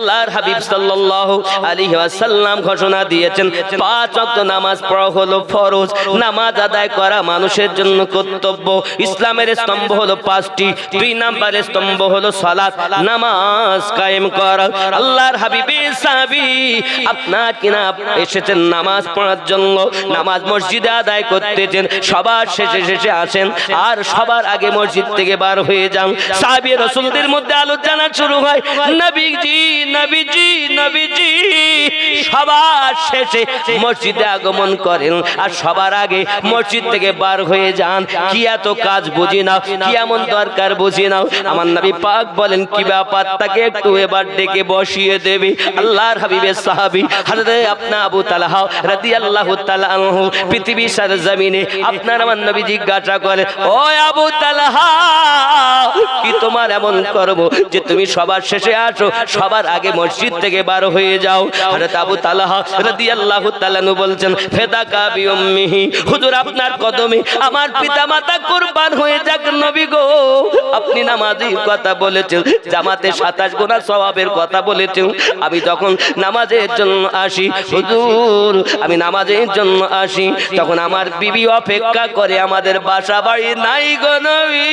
আল্লাহর হাবিব সাল্লাল্লাহু আলাইহি ওয়াসাল্লাম ঘোষণা দিয়েছেন, পাঁচ ওয়াক্ত নামাজ পড়া হলো ফরজ, নামাজ আদায় করা মানুষের জন্য কর্তব্য, ইসলামের স্তম্ভ হলো পাঁচটি, দুই নম্বরের স্তম্ভ হলো সালাত, নামাজ কায়েম করা। আল্লাহর হাবিবে সাহাবী, আপনার কিনা এসেছেন নামাজ পড়ার জন্য, নামাজ মসজিদে আদায় করতেছেন, সবার শেষে শেষে আসেন, আর সবার আগে মসজিদ থেকে বার হয়ে যান। সাহাবী রাসূলদের মধ্যে আলোচনা শুরু হয়, নবীজি নবীজি নবীজি, সবার শেষে মসজিদে আগমন করেন। আর সবার আগে মসজিদ থেকে বার হয়ে যান। কি এত কাজ বুঝি নাও, কি এমন দরকার বুঝি নাও। আমার নবী পাক বলেন, কি ব্যাপার? তাকে একটু এবার ডেকে বসিয়ে দেবে। আল্লাহর হাবিবের সাহাবী হযরত আপনা আবু তালহা রাদিয়াল্লাহু তাআলা আনহু পৃথিবী সার জমিনে আপনার আমার নবী জিজ্ঞাসা করে, ও আবু তালহা, কি তোমার এমন করব যে তুমি সবার শেষে আসো, সবার আগে মসজিদ থেকে বার হয়ে যাও। হযরত আবু তালহা রাদিয়াল্লাহু তাআলা বলছেন ফেদাকা বিউম্মিহি হুজুর, আপনার কদমে আমার পিতামাতা কুরবান হয়ে যাক নবী গো। আপনি নামাজের কথা বলেছেন, জামাতে 27 গুনাহ সওয়াবের কথা বলেছেন। আমি যখন নামাজের জন্য আসি, হুজুর, আমি নামাজের জন্য আসি, তখন আমার বিবি অপেক্ষা করে আমাদের বাসা বাড়ি নাই গো নবী।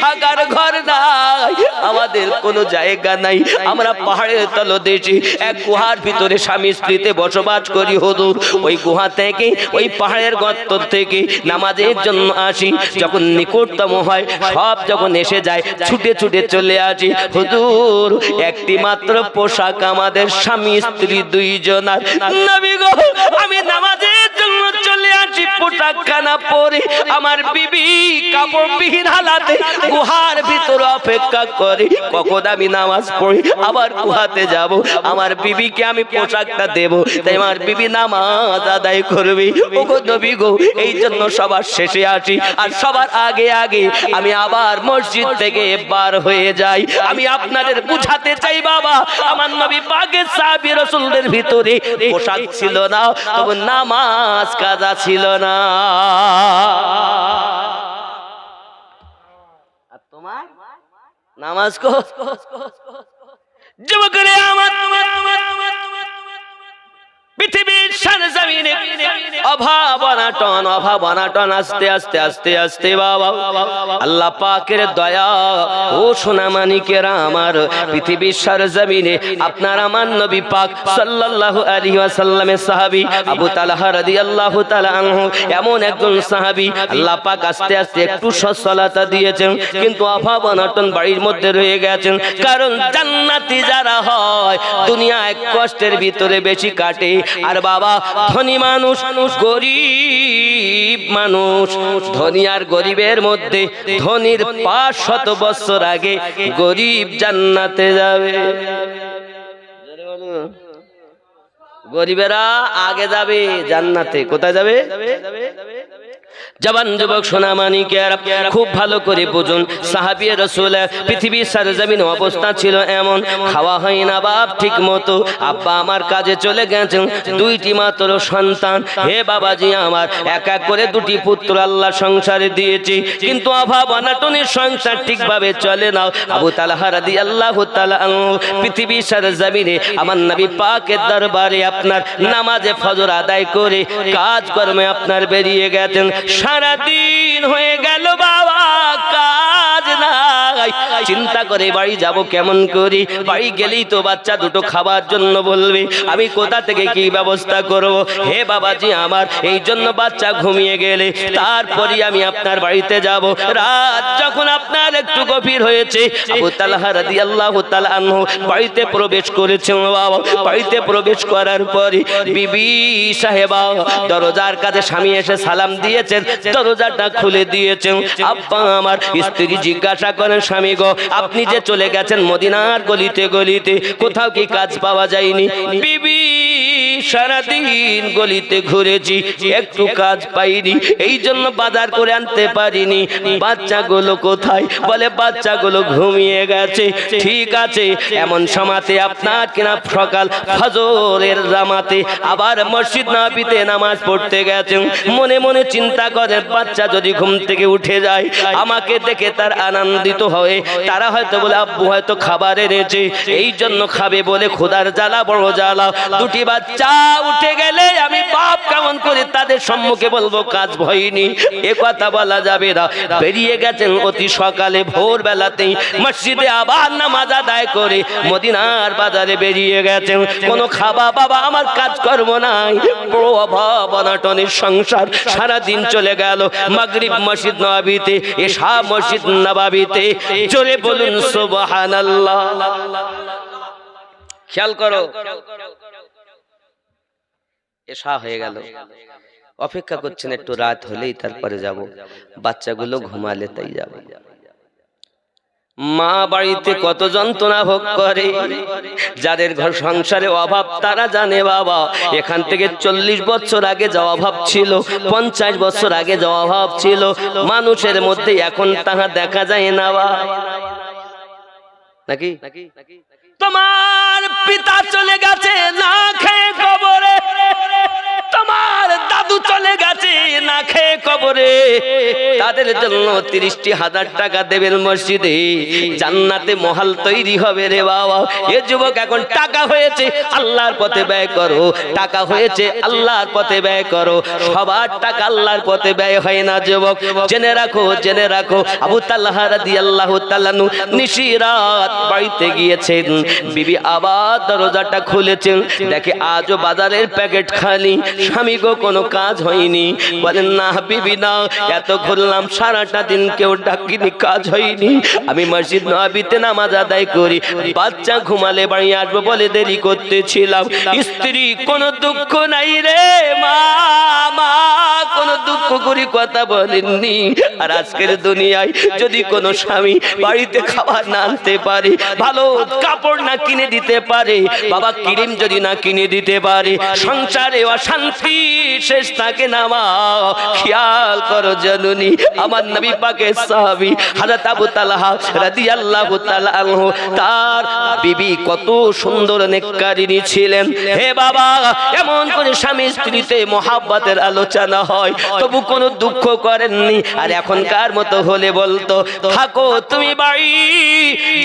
থাকার ঘর নাই, আমাদের কোনো জায়গা নাই। আমরা পাহাড়ের তলদেশে এক গুহার ভিতরে স্বামী স্ত্রীতে বসবাস করি হুজুর। ওই গুহা থেকে ওই পাহাড়ের গর্ত থেকে নামাজের জন্য আসি। যখন নিকটতম হয় সব যখন এসে যায় ছুটে ছুটে চলে আসি। হুজুর একটি মাত্র পোশাক আমাদের স্বামী স্ত্রী দুইজনার। নবী গো আমি নামাজের চলে পরে। আমার বিবি কাপড়বিহীন হালাতে গুহার ভিতর অপেক্ষা করে। কখন আমি নামাজ পড়ি, আবার গুহাতে যাব। আমার বিবিকে আমি পোশাকটা দেব। তাই আমার বিবি নামাজ আদায় নবী গো, এই জন্য সবার শেষে আসি। আর সবার আগে আগে আমি আবার মসজিদ থেকে বার হয়ে যাই। আমি আপনাদের বুঝাতে চাই, বাবা। আমার নবী ভিতরে পোশাক ছিল না। নামাজ কাজা ছিল না। নামাজ পৃথিবীর সারজমিনে আস্তে আস্তে আস্তে আস্তে, বাবা। আল্লাহ পাকের দয়া ও আমার সারজমিনে আপনার আমার নবী পাক সাল্লাল্লাহু আলাইহি ওয়াসাল্লামের সাহাবী আবু তালহা রাদিয়াল্লাহু তাআলা আনহু, এমন একজন সাহাবী আল্লাহ পাক আস্তে আস্তে একটু সচ্ছলতা দিয়েছেন, কিন্তু অভাব অনাটন বাড়ির মধ্যে রয়ে গেছেন। কারণ জান্নাতি যারা হয় দুনিয়ায় কষ্টের ভিতরে বেশি কাটে। আর বাবা, ধনী মানুষ গরিব মানুষ, ধনী আর গরিবের মধ্যে ধনির পাঁচ শত বছর আগে গরিব জান্নাতে যাবে। গরিবেরা আগে যাবে জান্নাতে, কোথায় যাবে? জবান যুবক সোনামানিকের খুব ভালো করে বুঝুন সাহাবিয়ে রসুল পৃথিবীর সারজমিন অবস্থা ছিল এমন। খাওয়া হয় না বাপ ঠিক মতো আব্বা আমার কাজে চলে গেছেন, দুইটি মাত্র সন্তান। হে বাবাজি আমার, এক এক করে দুটি পুত্র আল্লাহ সংসারে দিয়েছি, কিন্তু অভাব অনাটনের সংসার ঠিকভাবে চলে না। আবু তালাহা রাদি আল্লাহ পৃথিবীর সারজমিনে আমার নবী পাকের দরবারে আপনার নামাজে ফজর আদায় করে কাজ কর্মে আপনার বেরিয়ে গেছেন। সারাদিন হয়ে গেল বাবা, কাজ নাই। চিন্তা করে বাড়ি যাব কেমন করি? বাড়ি গেলেই তো বাচ্চা দুটো খাবার জন্য বলবে, আমি কোথা থেকে কি ব্যবস্থা করব? হে বাবাজি আমার, এই জন্য বাচ্চা ঘুমিয়ে গেলে তারপরে আমি আপনার বাড়িতে যাব। রাত যখন আপনার একটু গভীর হয়েছে, আবু তালহা রাদিয়াল্লাহু তাআলা আনহু বাড়িতে প্রবেশ করেছেন বাবা। বাড়িতে প্রবেশ করার পরে বিবি সাহেবা দরজার কাছে স্বামী এসে সালাম দিয়েছেন, দরজাটা খুলে দিয়েছেন। আব্বা, আমার স্ত্রী জিজ্ঞাসা করেন, স্বামী গো, আপনি যে চলে গেছেন মদিনার গলিতে গলিতে, কোথাও কি কাজ পাওয়া যায়নি? বিবি সারাদিন গলিতে ঘুরেছি, একটু কাজ পাইনি এই জন্য বাজার করে আনতে পারিনি। বাচ্চাগুলো কোথায়? বলে, বাচ্চাগুলো ঘুমিয়ে গেছে। ঠিক আছে, এমন সমাতে আপনার কিনা সকাল ফজরের জামাতে আবার মসজিদ নাবিতে নামাজ পড়তে গেছেন। মনে মনে চিন্তা করেন, বাচ্চা যদি ঘুম থেকে উঠে যায়, আমাকে দেখে তার আনন্দিত হয়ে, তারা হয়তো বলে, আব্বু হয়তো খাবার এনেছে এই জন্য খাবে বলে খোদার জ্বালা, বড় জ্বালা। দুটি বাচ্চা উঠে গেলে আমি বাপ কেমন করে তাদের সম্মুখে বলব, কাজ ভয়নি, এ কথা বলা যাবে না। বেরিয়ে গেছেন অতি সকালে ভোর বেলাতেই মসজিদে আবার নামাজ আদায় করে মদিনার বাজারে বেরিয়ে গেছেন। কোনো খাবা বাবা আমার কাজ করব নাই, বড় অভাব, অনাটনের সংসার সারা দিন চলে গেল মাগরিব মসজিদ নবাবিতে এসা মসজিদ নবাবিতে। চলে বলুন, সুবহানাল্লাহ। খেয়াল করো। এসা হয়ে গেল। অপেক্ষা করছেন একটু রাত হলেই তারপরে যাব। বাচ্চাগুলো ঘুমালে তাই যাব। মা বাড়িতে কত যন্ত্রণা ভোগ করে। যাদের ঘর সংসারে অভাব তারা জানে বাবা এখান থেকে চল্লিশ বছর আগে যা অভাব ছিল পঞ্চাশ বছর আগে যা অভাব ছিল। মানুষের মধ্যে এখন তাহা দেখা যায় না বা নাকি? তোমার পিতা চলে গেছে না? কবরে। তাদের জন্য তিরিশটি হাজার টাকা দেবেন মসজিদে। জান্নাতে মহাল তৈরি হবে রে বাবা। এ যুবক, এখন টাকা হয়েছে, আল্লাহর পথে ব্যয় করো। টাকা হয়েছে, আল্লাহর পথে ব্যয় করো। সবার টাকা আল্লাহর পথে ব্যয় হয় না যুবক। জেনে রাখো জেনে রাখো। আবু তাল্লাহ রাদিয়াল্লাহু তাআলাহু নিশিরাত বাড়িতে গিয়েছেন। বিবি আবার দরজাটা খুলেছেন। দেখে আজও বাজারের প্যাকেট খালি। স্বামী গো, কোনো কাজ হয়নি। বলেন, না বিবি না। এত ঘুরলাম, সারাটা দিন কেউ ডাকিনি, কাজ হয়নি। আমি মসজিদ নামাজ আদায় করি। বাচ্চা ঘুমালে বাড়ি আসব বলে দেরি করতেছিলাম। স্ত্রী, কোনো দুঃখ নাই রে মা দুঃখ করি কথা বলেননি। আর আজকের দুনিয়ায় যদি কোনো স্বামী বাড়িতে খাবার না আনতে পারে, ভালো কাপড় না কিনে দিতে পারে, বাবা ক্রিম যদি না কিনে দিতে পারে, সংসারে অশান্তি শেষ থাকে না মা। খেয়াল করো জননী, আমার নবী পাকের সাহাবী হযরত আবু তালহা রাদিয়াল্লাহু তাআলা আনহু, তার বিবি কত সুন্দর নেককারিনী ছিলেন। হে বাবা, এমন করে স্বামী স্ত্রীতে মহাব্বতের আলোচনা হয়, তবু কোনো দুঃখ করেননি। আর এখনকার মতো হলে বলতো, থাকো তুমি বাড়ি,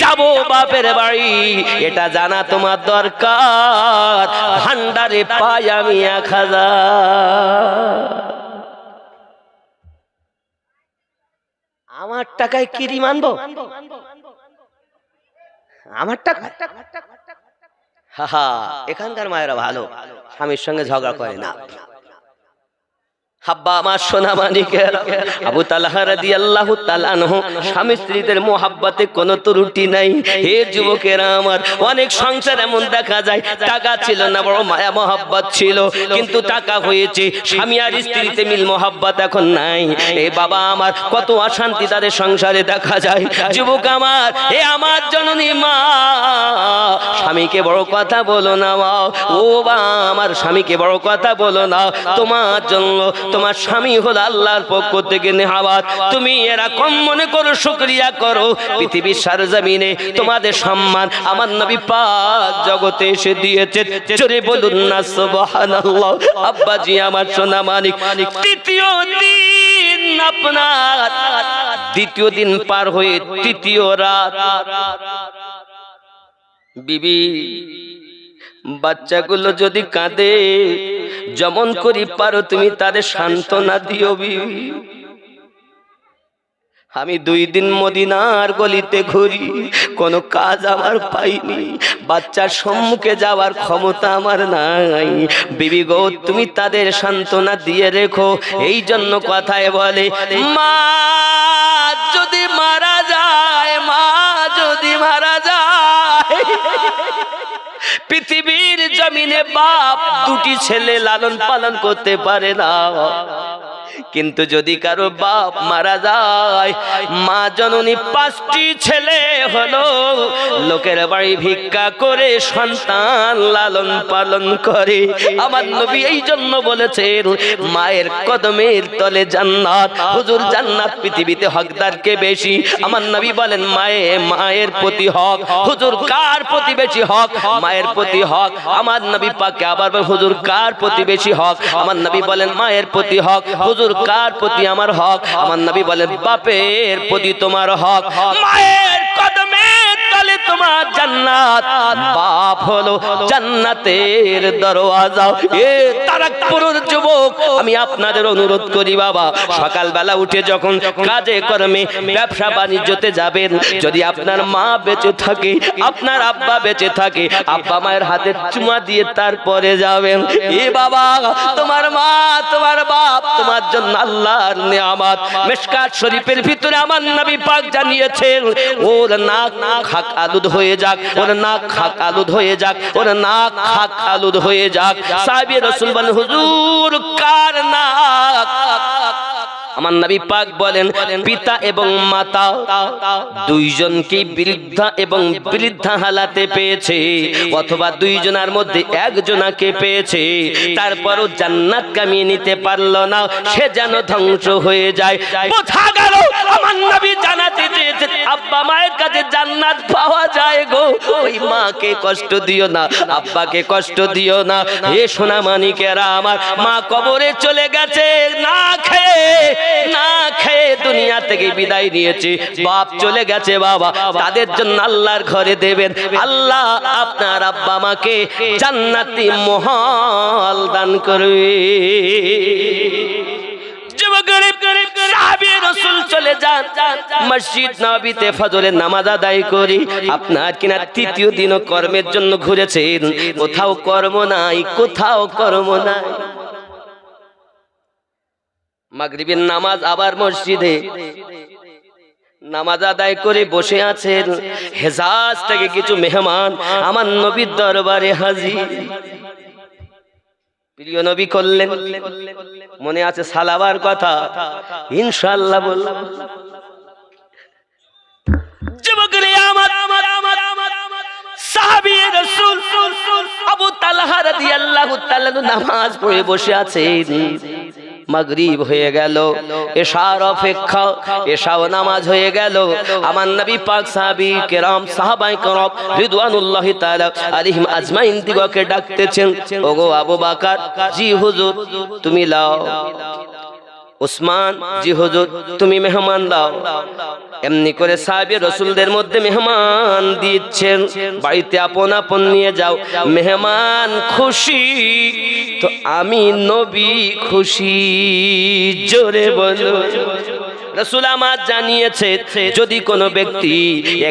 যাব বাপের বাড়ি, এটা জানা তোমার দরকার। ভান্ডারে পাই আমি এক হাজার। আমার টাকায় কি মানবো আমার টাকা এখানকার মায়েরা ভালো স্বামীর সঙ্গে ঝগড়া করে না। অনেক এমন দেখা যায়, টাকা ছিল না ছিল, কিন্তু টাকা আর স্ত্রীতে মিল এখন নাই। এ বাবা আমার, কত অশান্তি তাদের সংসারে দেখা যায়। যুবক আমার হে আমার জননী মা, স্বামীকে বড় কথা বলো না মা। ও বা আমার, স্বামীকে বড় কথা বলো না। তোমার জন্য তোমার স্বামী হলো আল্লাহর পক্ষ থেকে নেহাবাত তুমি এরা কম মনে করো, শুকরিয়া করো। পৃথিবীর সারজামিনে তোমাদের সম্মান আমার নবী পাক জগতে এসে দিয়েছে জোরে বলুন না, সুবহানাল্লাহ। আব্বাজি, আমার সোনা মানিক, তৃতীয় দিন আপনার। দ্বিতীয় দিন পার হয়ে তৃতীয় রাত। বিবি, বাচ্চাগুলো যদি কাঁদে যেমন করি পারো তুমি তাদের সান্ত্বনা দিও বিবি আমি দুই দিন মদিনার গলিতে ঘুরি, কোনো কাজ আমার পাইনি, বাচ্চার সম্মুখে যাওয়ার ক্ষমতা আমার নাই। বিবি গো, তুমি তাদের সান্ত্বনা দিয়ে রেখো, এই জন্য কথায় বলে, মা, যদি মারা যায়, মা, যদি মারা যায় পৃথিবীর জমিনে বাপ দুটি ছেলে লালন পালন করতে পারে না। কিন্তু যদি কারও বাপ মারা যায়, মা জননী পাঁচটি ছেলে হলো, লোকের বাড়ি ভিক্ষা করে সন্তান লালন পালন করে। আমার নবী এই জন্য বলেছেন, মায়ের কদমের তলে জান্নাত, হুজুর জান্নাত পৃথিবীতে হকদারকে বেশি। আমার নবী বলেন, মায়ে, মায়ের প্রতি হক, হুজুর কার প্রতি বেশি হক? মায়ের প্রতি হক? আমার নবী পাকে আবার হুজুর, কার প্রতি বেশি হক? আমার নবী বলেন, মায়ের প্রতি হক। হুজুর, কার প্রতি আমার হক? আমার নবী বলেন, বাপের প্রতি তোমার হক। মায়ের তোমার জান্নাত। বাপ হলো জান্নাতের দরওয়াজা। এ তারাকপুরের যুবক, আমি আপনাদের অনুরোধ করি বাবা, সকালবেলা উঠে যখন কাজে কর্মে ব্যবসা বাণিজ্যতে যাবেন, যদি আপনার মা বেঁচে থাকে, আপনার আব্বা বেঁচে থাকে, আব্বা মায়ের হাতে চুমা দিয়ে তারপরে যাবেন। এ বাবা, তোমার মা তোমার জন্য আল্লাহর নিয়ামত। মেশকাত শরীফের ভিতরে আমার নবী পাক জানিয়েছেন, ওর নাক খাক আলুদ হয়ে যাক, ওর নাক খাক আলুদ হয়ে যাক, ওর নাক খাক আলুদ হয়ে যাক। সাহেব রাসূল বলেন, হুজুর, কার নাক? আমার নবী পাক বলেন, পিতা এবং মাতা দুইজনকে বৃদ্ধা এবং বৃদ্ধা হালাতে পেয়েছে, অথবা দুইজনের মধ্যে একজনাকে পেয়েছে। তারপরও জান্নাত কামিয়ে নিতে পারল না, সে যেন ধ্বংস হয়ে যায়। বোঝা গেল? আমার নবী জানাতে চেয়েছে, আব্বা মায়ের কাছে জান্নাত পাওয়া যায় গো। ওই মাকে কষ্ট দিও না, আব্বাকে কষ্ট দিও না। হে সোনা মানিকেরা আমার, মা কবরে চলে গেছে, না খেয়ে না খেয়ে দুনিয়া থেকে বিদায় নিয়েছে। বাপ চলে গেছে বাবা, তাদের জন্য আল্লাহর ঘরে দেবেন। আল্লাহ আপনার আব্বা মাকে জান্নাতি মহাল দান করবে কোথাও কর্ম নাই, কোথাও কর্ম নাই। মাগরিবের নামাজ আবার মসজিদে। নামাজ আদায় করে বসে আছেন। হেজাজ থেকে কিছু মেহমান আমার নবীর দরবারে হাজির। প্রিয় নবী করলেন। মনে আছে সালাবার কথা। ইনশাআল্লাহ বললাম আবু তালহা রাদিয়াল্লাহু তাআলা নামাজ পড়ে বসে আছেন। মাগরিব হয়ে গেল, এশার অপেক্ষা, এশাও নামাজ হয়ে গেল। আমার নবী পাক সাহাবী কেরাম, সাহাবাই করব রিদওয়ানুল্লাহ তাআলা আলাইহিম আজমাইন দিগকে ডাকতেছেন, ওগো আবু বকর, জি হুজুর, তুমি লাও। ওসমান, জি হুজুর, তুমি মেহমান দাও। এমনি করে সাহাবী রসুলদের মধ্যে মেহমান দিচ্ছেন। বাড়িতে আপন আপন নিয়ে যাও। মেহমান খুশি, তো আমি নবী খুশি, জোরে বলো। রসুল আমার জানিয়েছে, যদি কোনো ব্যক্তি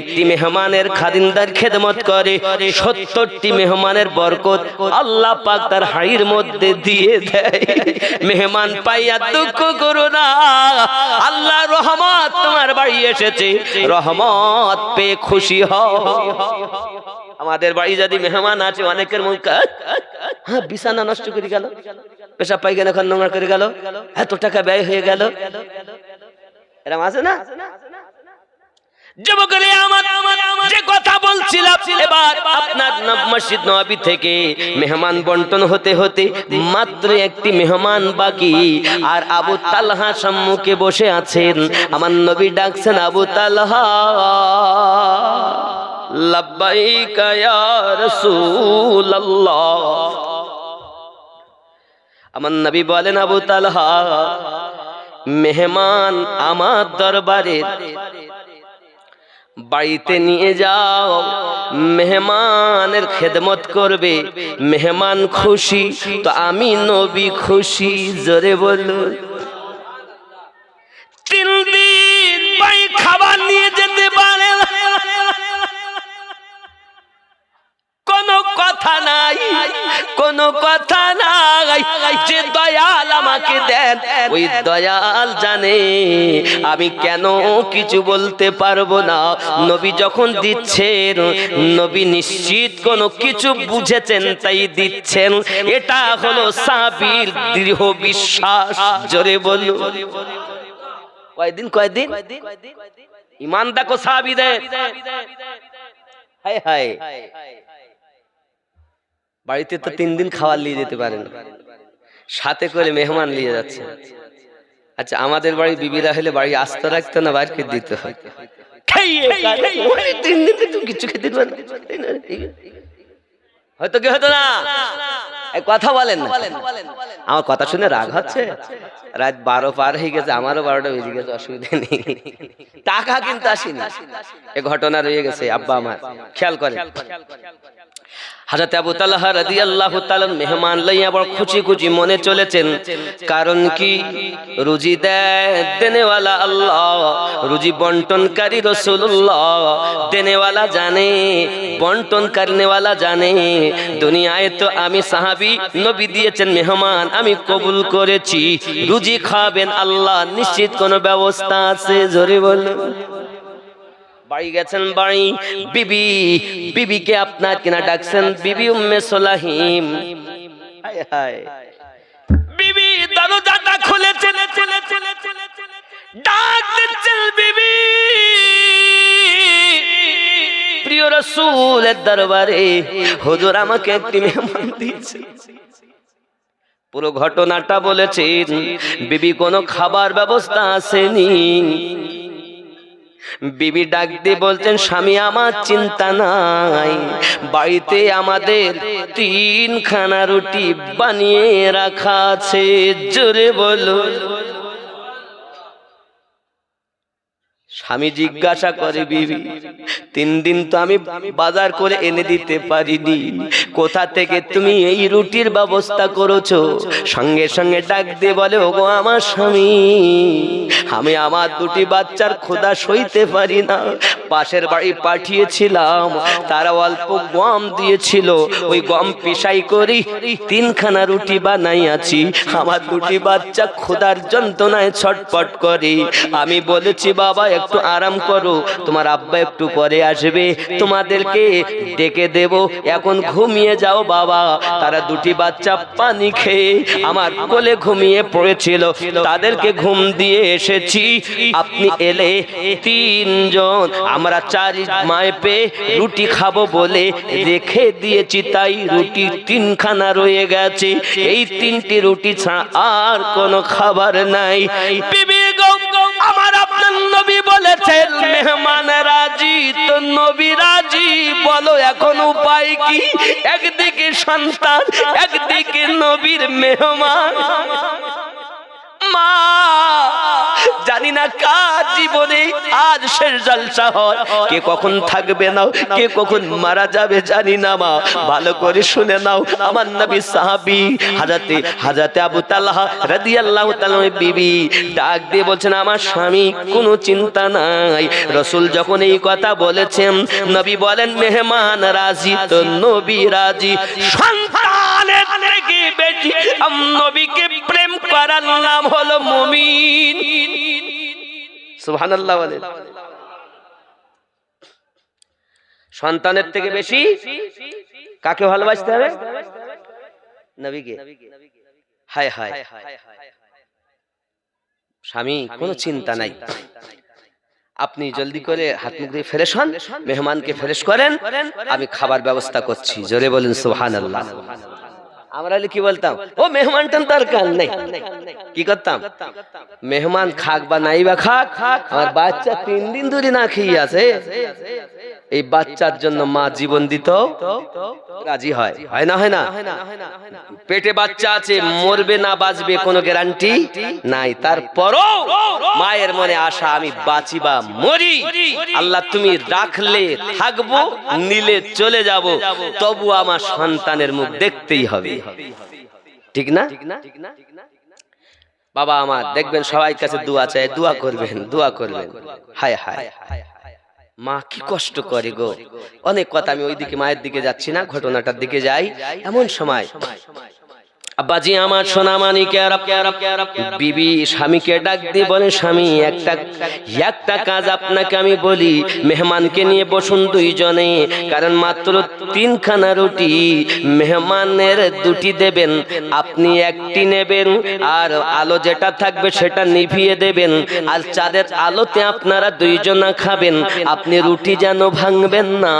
একটি মেহমানের খাদিনদার খেদমত করে, সত্তরটি মেহমানের বরকত আল্লাহ পাক তার হাড়ির মধ্যে দিয়ে দেয়। মেহমান পাইয়া দুঃখ করো না। আল্লাহ রহমত তোমার বাড়ি এসেছে। রহমত পেয়ে খুশি হও। আমাদের বাড়ি যদি মেহমান আছে, অনেকের মুখ হ্যাঁ বিছানা নষ্ট করে গেল পেশা পাইখানা খান নোংরা করে গেল, এত টাকা ব্যয় হয়ে গেল। এরকম আছে না? যুবকরে আমার যে কথা বলছিলাম এবার আপনার মসজিদ নবী থেকে মেহমান বন্টন হতে হতে মাত্র একটি মেহমান বাকি। আর আবু তালহা সম্মুখে বসে আছেন। আমার নবী ডাকছেন আবু তালহা লাব্বাইকা ইয়া রাসূলুল্লাহ। আমার নবী বলেন আবু তালহা মেহমান আমার দরবারে। বাড়িতে নিয়ে যাও, মেহমানের খেদমত করবে। মেহমান খুশি, তো আমি নবী খুশি, জোরে বলুন। নাই, কোনো কথা নাই, যে দয়াল আমাকে দেন, ওই দয়াল জানে আমি কেন কিছু বলতে পারব না। নবী যখন দিচ্ছেন, নবী নিশ্চিত কোনো কিছু বুঝেছেন, তাই দিচ্ছেন। এটা হলো সাবির দৃঢ় বিশ্বাস। জোরে বলু কয়দিন কয়দিন? ইমান দেখো সাবিদের। হায় হায়। বাড়িতে তো তিন দিন খাবার নিয়ে যেতে পারেন। সাথে করে মেহমান নিয়ে যাচ্ছে। আচ্ছা আমাদের বাড়ি বিবিরা হলে বাড়ি আস্ত রাখতো না বাড়িকে দিতে হয়? খাইয়ে খাইয়ে, ওরে তিন দিন তো কিছু খেতে পারে। হয়তো কি হতো না? কথা বলেন না। আমার কথা শুনে রাগ হচ্ছে? রাত বারো পার হয়ে গেছে আমারও বারোটা বেজে গেছে অসুবিধা নেই। টাকা কিন্তু আসেনি। এ ঘটনা রয়ে গেছে আব্বা আমার খেয়াল করে হাজরত আবু তালহা রাদিয়াল্লাহু তাআলা মেহমান লইয়া বড় খুশি খুশি মনে চলেছেন, কারণ কি? রুজি দেনেওয়ালা আল্লাহ, রুজি বন্টনকারী রাসূলুল্লাহ, দেনেওয়ালা জানে বন্টন করনেওয়ালা জানে, দুনিয়ায় তো আমি সাহাবি নবী দিয়েছেন মেহমান, আমি কবুল করেছি, রুজি খাবেন আল্লাহ, নিশ্চিত কোনো ব্যবস্থা আছে? জোরে বলুন। বাড়ি গেছেন বাড়ি। বিবি, বিবিকে আপনার কিনা ডাকছেন বিবি উম্মে সোলাহিম। বিবি, দরজাটা খুলেছেন ডাক দিচ্ছেন বিবি। প্রিয় রসুলের দরবারে হুজুর আমাকে একটি মেহমান দিয়েছে। পুরো ঘটনাটা বলেছেন, বিবি কোনো খাবার ব্যবস্থা আসেনি। বিবি ডাক দিয়ে বলছেন, স্বামী, আমার চিন্তা নাই। বাড়িতে আমাদের তিনখানা রুটি বানিয়ে রাখা আছে। জোরে বলো। স্বামী জিজ্ঞাসা করে, বিবি, তিন দিন তো আমি বাজার করে এনে দিতে পারিনি। কোথা থেকে তুমি এই রুটির ব্যবস্থা করেছ? সঙ্গে সঙ্গে ডাক দিয়ে বলে, ওগো, আমার স্বামী। আমি আমার দুটি বাচ্চার খোদা সইতে পারি না। পাশের বাড়ি পাঠিয়েছিলাম তারা অল্প গম দিয়েছিল। ওই গম পেশাই করি, তিনখানা রুটি বানাইয়াছি আমার দুটি বাচ্চা খোদার যন্ত্রণায় ছটপট করে। আমি বলেছি, বাবা, একটু আরাম করো। তোমার আব্বা একটু পরে আসবে। তোমাদেরকে ডেকে দেব। এখন ঘুমিয়ে যাও, বাবা। তারা দুটি বাচ্চা পানি খেয়ে আমার কোলে ঘুমিয়ে পড়েছিল। তাদেরকে ঘুম দিয়ে এসেছি আপনি এলে তিনজন, আমরা চারি মায় পেয়ে রুটি খাব বলে রেখে দিয়েছি, তাই রুটি তিনখানা রয়ে গেছে। এই তিনটি রুটি ছাড়া আর কোনো খাবার নাই। আমার আপনার নবী বলেছেন, মেহমান রাজি, তো নবী রাজি। বলো, এখন উপায় কি? একদিকে সন্তান, একদিকে নবীর মেহমান। আমার স্বামী, কোনো চিন্তা নাই। রসূল যখন এই কথা বলেছেন, নবী বলেন, মেহমান রাজি তো নবী রাজি। সন্তানের প্রেম করার নাম হলো মুমিন। সুবহানাল্লাহ বলেন সন্তানের থেকে বেশি কাকে ভালোবাসতে হবে? নবীকে। হায় হায়। স্বামী, কোনো চিন্তা নাই। আপনি জলদি করে হাত মুখ দিয়ে ফ্রেশ হন, মেহমানকে ফ্রেশ করেন, আমি খাবার ব্যবস্থা করছি। জোরে বলেন সুবহানাল্লাহ। আমরা কি বলতাম? ও মেহমান টান তার দরকার নেই। কি করতাম? মেহমান খাক বা নাই বা খাক, আমার বাচ্চা তিন দিন ধরে না খেয়ে আছে। এই বাচ্চার জন্য মা জীবন দিত, রাজি হয়। হয় না হয় না? পেটে বাচ্চা আছে, মরবে না বাঁচবে কোনো গ্যারান্টি নাই। তারপরও মায়ের মনে আশা, আমি বাঁচি বা মরি। আল্লাহ তুমি রাখলে, থাকব, নিলে চলে যাব। তবু আমার সন্তানের মুখ দেখতেই হবে। ঠিক না? বাবা আমার দেখবেন সবাই কাছে দোয়া চাই দোয়া করবেন দোয়া করবেন। হায় হায়। মা কি কষ্ট করে গো। অনেক কথা আমি ওইদিকে মায়ের দিকে যাচ্ছি না ঘটনাটার দিকে যাই। এমন সময় আব্বাজি, আমার সোনা মানিকের বিবি স্বামীকে ডাক দিয়ে বলে, স্বামী, একটা একটা কাজ আপনাকে আমি বলি। মেহমানকে নিয়ে বসুন দুইজনে, কারণ মাত্র তিনখানা রুটি মেহমানের দুটি দেবেন। আপনি একটি নেবেন আর আলো যেটা থাকবে সেটা নিভিয়ে দেবেন। আর চাঁদের আলোতে আপনারা দুইজনা খাবেন। আপনি রুটি যেন ভাঙবেন না।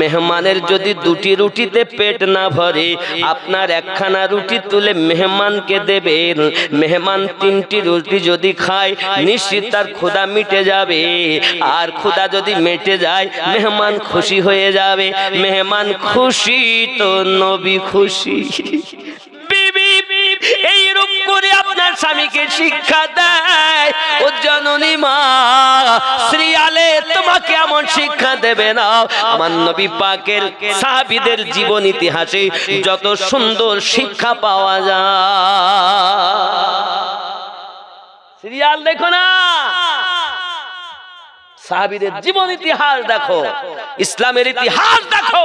মেহমানের যদি দুটি রুটিতে পেট না ভরে, আপনার একখানা রুটি তুলে মেহমানকে দেবেন। মেহমান তিনটি রুটি যদি খায়, নিশ্চিত তার ক্ষুদা মিটে যাবে। আর ক্ষুদা যদি মেটে যায়, মেহমান খুশি হয়ে যাবে। মেহমান খুশি তো নবী খুশি। স্বামীকে শিক্ষা দেয়। ও জননী মা, শ্রীয়ালে তোমাকে এমন শিক্ষা দেবে না। আমার নবী পাকের সাহাবীদের জীবন ইতিহাসে যত সুন্দর শিক্ষা পাওয়া যায়। সিরিয়াল দেখো না। সাহাবীদের জীবন ইতিহাস দেখো। ইসলামের ইতিহাস দেখো।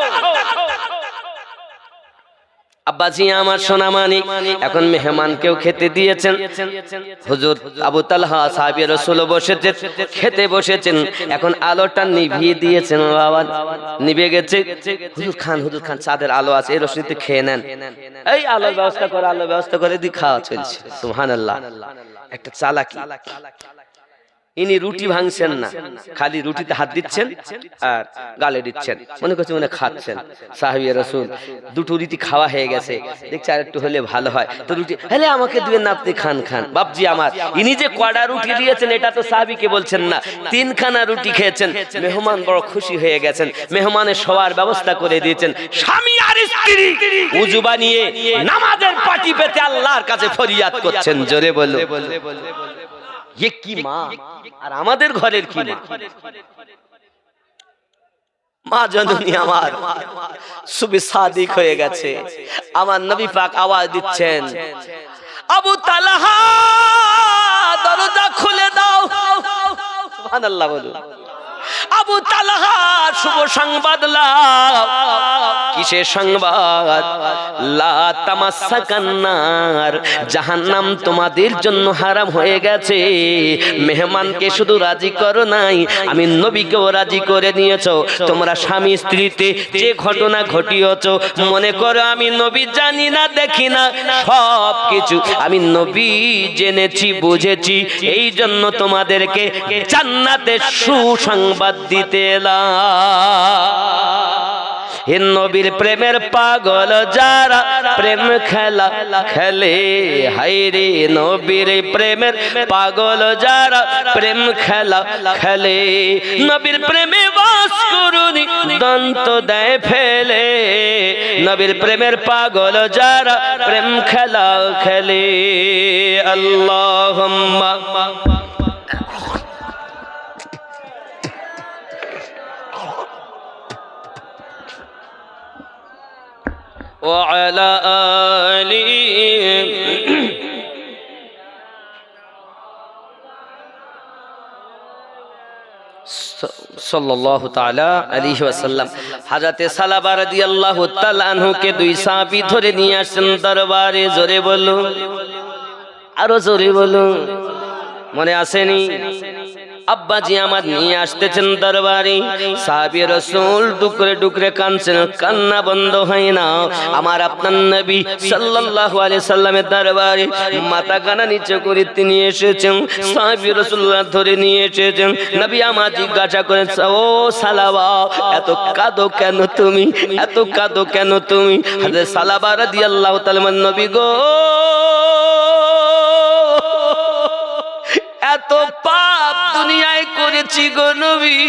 আব্বাজি আমার সোনা মানিক এখন মেহমানকেও খেতে দিয়েছেন। হুজুর আবু তালহা সাহাবী রসুল বসেছেন খেতে বসেছেন, এখন আলোটা নিভিয়ে দিয়েছেন বাবা। নিভে গেছে। হুজুর খান হুজুর খান, চাঁদের আলো আছে, এই রশ্মিতে খেয়ে নেন। এই আলোর ব্যবস্থা করে, আলোর ব্যবস্থা করে দি খাওয়া চলছে। সুবহানাল্লাহ। একটা চালাকি। ইনি রুটি ভাঙছেন না, খালি রুটিতে হাত দিচ্ছেন আর গালে দিচ্ছেন। মনে করছে মনে খাচ্ছেন। সাহাবি রসুল, দুটো রুটি খাওয়া হয়ে গেছে। দেখছি আর একটু হলে ভালো হয়। তো রুটি হলে আমাকে দিবেন না, আপনি খান খান। বাপজি আমার, ইনি যে কড়া রুটি দিয়েছেন, এটা তো সাহাবিকে বলছেন না। তিনখানা রুটি খেয়েছেন। মেহমান বড় খুশি হয়ে গেছেন। মেহমানের সবার ব্যবস্থা করে দিয়েছেন। স্বামী আর স্ত্রী উজু বানিয়ে নামাজের পাটি পেতে আল্লাহর কাছে ফরিয়াদ করছেন। জোরে বলো কি মা আর আমাদের ঘরের কি মা মা জননী আমার সুবি সাদিক হয়ে গেছে আমার নবী পাক আওয়াজ দিচ্ছেন আবু তালাহা দরজা খুলে দাও সুবহানাল্লাহ বলুন আবু তালাহা, শুভ সংবাদ কিসের সংবাদ? লা তামাসাকান্নার, জাহান্নাম তোমাদের জন্য হারাম হয়ে গেছে। মেহমানকে শুধু রাজি করো নাই, আমি নবীকেও রাজি করে নিয়েছো। তোমরা স্বামী স্ত্রীতে যে ঘটনা ঘটিয়েছ, মনে করো আমি নবী জানি না, দেখি না। সব কিছু আমি নবী জেনেছি, বুঝেছি। এই জন্য তোমাদেরকে জান্নাতের সুসংবাদ দিতে নবীর প্রেমের পাগল যারা প্রেম খেলা খেলে হাইরে নবীর প্রেমের পাগল যারা প্রেম খেলা খেলে। নবীর প্রেমে বাস করুনি, দন্ত দেয় ফেলে। নবীর প্রেমের পাগল যারা প্রেম খেলা খেলে। আল্লাহ وعلى آله সাল্লাল্লাহু তাআলা আলাইহি ওয়াসাল্লাম হযরতে সালাবা রাদিয়াল্লাহু তাআলা আনহুকে দুই সাহাবী ধরে নিয়ে আসেন দরবারে জোরে বলুন আরো জোরে বলুন মনে আসেনি আব্বাজি আমার নিয়ে আসতেছেন দরবারে। সাহাবী রাসূল ডুকরে ডুকরে কানছেন, কান্না বন্ধ হয় না। আমার আপনার নবী সাল্লাল্লাহু আলাইহি সাল্লামের দরবারে মাথা কানা নিচে করে তিনি এসেছেন, সাহাবী রাসূলুল্লাহ ধরে নিয়ে এসেছেন। নবী আমার জিজ্ঞাসা করেন, ও সালাবা, এত কাঁদো কেন তুমি? এত কাঁদো কেন তুমি? হযরত সালাবা রাদিয়াল্লাহু তাআলা নবী গো, এত দুনিয়ায় করেছি গো নবী।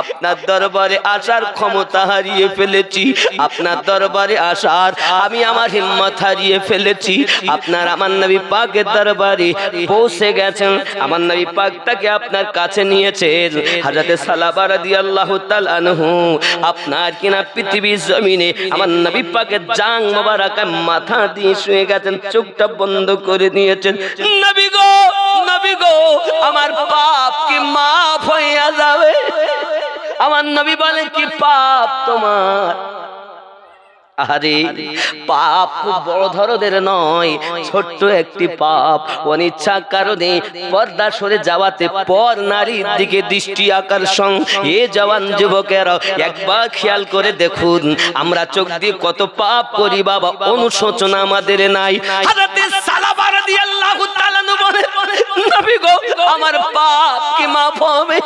আপনার দরবারে আসার ক্ষমতা হারিয়ে ফেলেছি। আপনার দরবারে আসার, আমি আমার হিম্মত হারিয়ে ফেলেছি। আপনার আমার নবী পাকের দরবারে পৌঁছে গেছেন। আমার নবী পাক তাকে আপনার কাছে নিয়েছেন। হাজরতে সালাবা রাদিয়াল্লাহু তাআলা আনহু, আপনার কিনা পৃথিবীর জমিনে আমার নবী পাকের জাং মোবারকা মাথা দিয়ে শুয়ে গেছেন, চোখটা বন্ধ করে দিয়েছেন নবী গো নবী গো, আমার পাপ কি মাফ হইয়া যাবে? আমার নবী বলেন কি পাপ তোমার? আরে পাপ বড় ধরনের নয়, ছোট্ট একটি পাপ। অনিচ্ছা কারণে পর্দা সরে যাওয়াতে পর নারীর দিকে দৃষ্টি আকর্ষণ। এ জওয়ান যুবকেরা একবার খেয়াল করে দেখুন, আমরা চোখ দিয়ে কত পাপ করি বাবা, অনুশোচনা আমাদের নাই। হাজরাতে সালাবা রাদিয়াল্লাহু নবী গো, আমার পাপ কি মাফ হবে?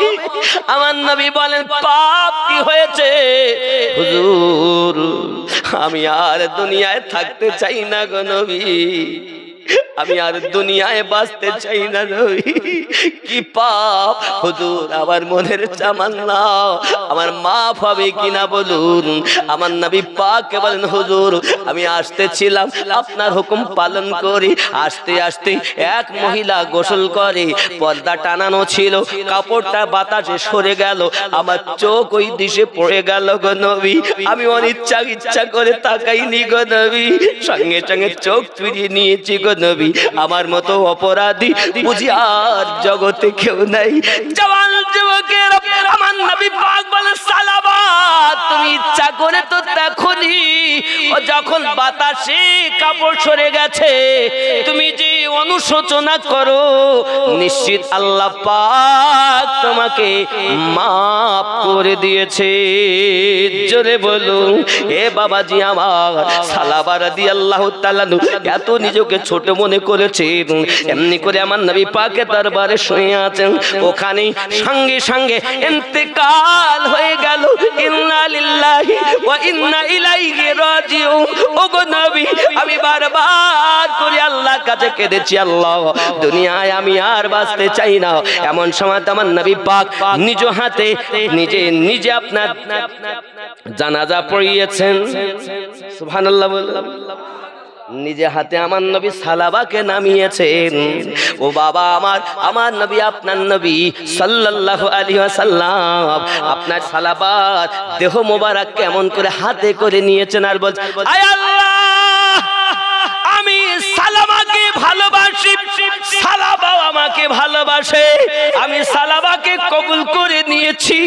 আমার নবী বলেন, পাপ কি হয়েছে? আমি আর দুনিয়ায় থাকতে চাই না গো নবী। আমি আর দুনিয়ায় বাঁচতে চাই না নবী কি পাপ? হুজুর, আমার মনের চামান্না। আমার মাফ হবে কিনা বলুন? আমার নবী পাক বলেন, হুজুর, আমি আসতেছিলাম আপনার হুকুম পালন করি। আসতে আসতে এক মহিলা গোসল করে, পর্দা টানানো ছিল, কাপড়টা বাতাসে সরে গেল, আমার চোখ ওই দিশে পড়ে গেল গো নবী। আমি অনিচ্ছা ইচ্ছা করে তাকাইনি গো নবী। সঙ্গে সঙ্গে চোখ ফিরিয়ে নিয়েছি গো নবী, আমার মতো অপরাধী বুঝি আর জগতে কেউ নাই। জওয়ান যুবকের, আমার নবী পাক বলে সালাবা তুমি ইচ্ছা করে তো দেখনি, ও যখন বাতাসে কাপড় সরে গেছে, তুমি যে অনুশোচনা করো, নিশ্চিত আল্লাহ পাক তোমাকে মাফ করে দিয়েছে। জোরে বলুন এ বাবাজি আমার আল্লাহ এত নিজকে ছোট মনে করেছে এমনি করে আমার নবী পাকে দরবারে শুয়ে আছেন, ওখানে সঙ্গে সঙ্গে ইন্তেকাল হয়ে গেল ইন্না লিল্লাহি ওয়া নবী, আমি বারবার করে আল্লাহর কাছে কেঁদেছি, আল্লাহ, দুনিয়ায় আমি আর বাঁচতে চাই না। এমন সময় আমার নবী পাক নিজ হাতে, নিজে নিজে আপনার জানাজা পড়িয়েছেন। সুবহানাল্লাহ নিজে হাতে আমার নবী সালাবাকে নামিয়েছেন। ও বাবা আমার আমার নবী, আপনার নবী সাল্লাহ আলী সাল্লাম আপনার সালাবাত দেহ মোবারক কেমন করে হাতে করে নিয়েছেন আর বলছেন আমি সালামাকে ভালোবাসি আমাকে ভালোবাসে, আমি সালাবাকে কবুল করে নিয়েছি।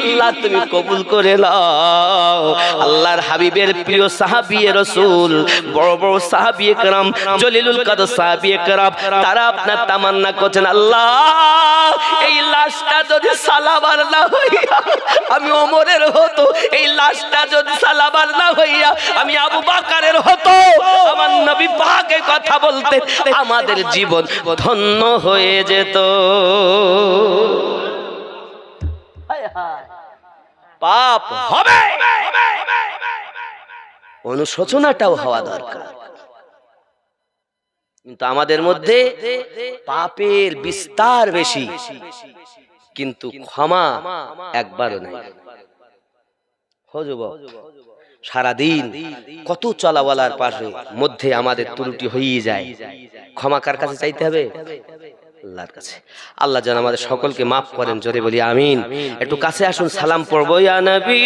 আল্লাহ, তুমি কবুল করে নাও। আল্লাহর হাবিবের প্রিয় সাহাবিয়ে রসুল, বড় বড় সাহাবিয়ে কারাম জলিলুল কাদের সাহাবিয়ে কারাম তারা আপনার তামান্না করছেন, আল্লাহ, এই লাশটা যদি সালাবার না হইয়া আমি ওমরের হত এই লাশটা যদি সালাবার না হইয়া আমি আবু বাকারের হতো, আমার নবী পাকে কথা বলতে আমাদের জীবন ধন্য হয়ে যেত। পাপ হবে। অনুশোচনাটাও হওয়া দরকার। কিন্তু আমাদের মধ্যে পাপের বিস্তার বেশি, কিন্তু ক্ষমা একবারও নাই। সারাদিন কত চলাওয়ালার পাশে মধ্যে আমাদের ত্রুটি হয়েই যায়। ক্ষমা কার কাছে চাইতে হবে? আল্লাহর কাছে। আল্লাহ যেন আমাদের সকলকে মাফ করেন জোরে বলি আমিন। একটু কাছে আসুন সালাম পড়ব ইয়া নবী।